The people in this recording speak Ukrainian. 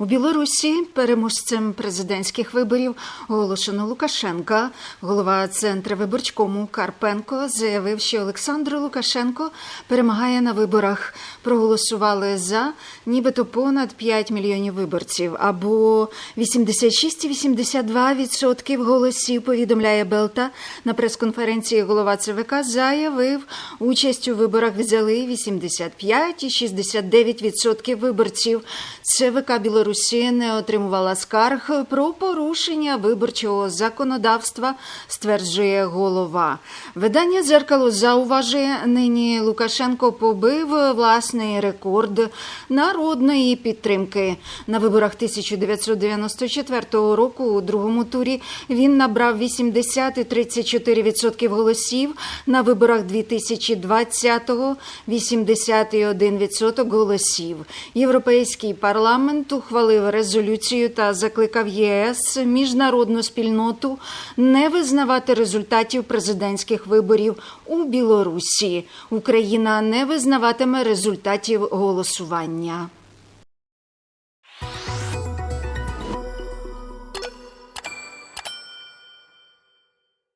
У Білорусі переможцем президентських виборів оголошено Лукашенка. Голова центру виборчкому Карпенко заявив, що Олександр Лукашенко перемагає на виборах. Проголосували за нібито понад 5 мільйонів виборців або 86,82% голосів. Повідомляє Белта на прес-конференції. Голова ЦВК заявив, участь у виборах взяли 85,69% виборців. ЦВК Білорусі не отримувала скарг про порушення виборчого законодавства, стверджує голова. Видання дзеркало зауважує, нині Лукашенко побив власний рекорд народної підтримки. На виборах 1994 року у другому турі він набрав 80,34% голосів. На виборах 2020-го 81% голосів. Європейський парламент ухвалив резолюцію та закликав ЄС міжнародну спільноту не визнавати результатів президентських виборів у Білорусі. Україна не визнаватиме результатів голосування.